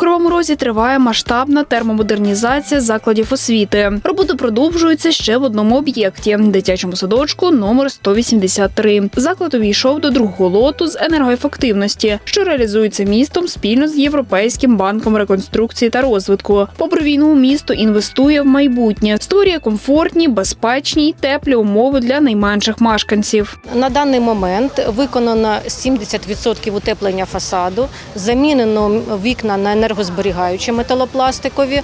Кривому Розі триває масштабна термомодернізація закладів освіти. Роботи продовжуються ще в одному об'єкті дитячому садочку номер 183. Заклад увійшов до другого лоту з енергоефективності, що реалізується містом спільно з Європейським банком реконструкції та розвитку. Попри війну, місто інвестує в майбутнє, створює комфортні, безпечні й теплі умови для найменших мешканців. На даний момент виконано 70% утеплення фасаду, замінено вікна на енергозберігаючі металопластикові.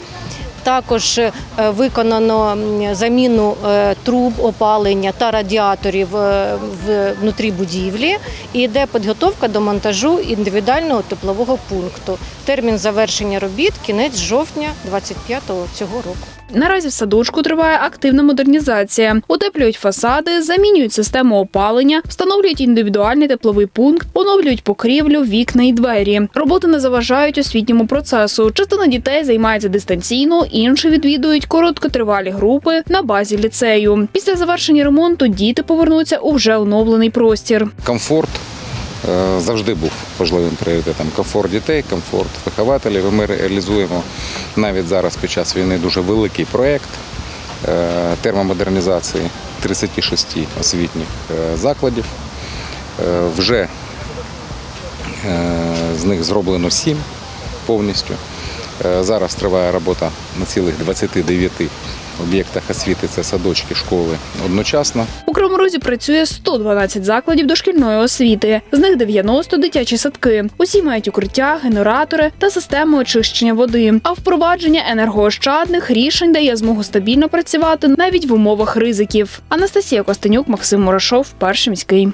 Також е, виконано заміну е, труб опалення та радіаторів е, внутрі будівлі і йде підготовка до монтажу індивідуального теплового пункту. Термін завершення робіт кінець жовтня 25-го цього року. Наразі в садочку триває активна модернізація. Утеплюють фасади, замінюють систему опалення, встановлюють індивідуальний тепловий пункт, оновлюють покрівлю, вікна і двері. Роботи не заважають освітньому процесу. Частина дітей займається дистанційно, інші відвідують короткотривалі групи на базі ліцею. Після завершення ремонту діти повернуться у вже оновлений простір. Комфорт е, завжди був важливим пріоритетом. Комфорт дітей, комфорт вихователів. Ми реалізуємо навіть зараз під час війни дуже великий проєкт е, термомодернізації 36 освітніх е, закладів. Е, Вже з них зроблено 7 повністю. Зараз триває робота на цілих 29 об'єктах освіти, це садочки, школи одночасно. У Кривому Розі працює 112 закладів дошкільної освіти. З них 90 – дитячі садки. Усі мають укриття, генератори та системи очищення води. А впровадження енергоощадних рішень дає змогу стабільно працювати навіть в умовах ризиків. Анастасія Костенюк, Максим Морошов, перший міський.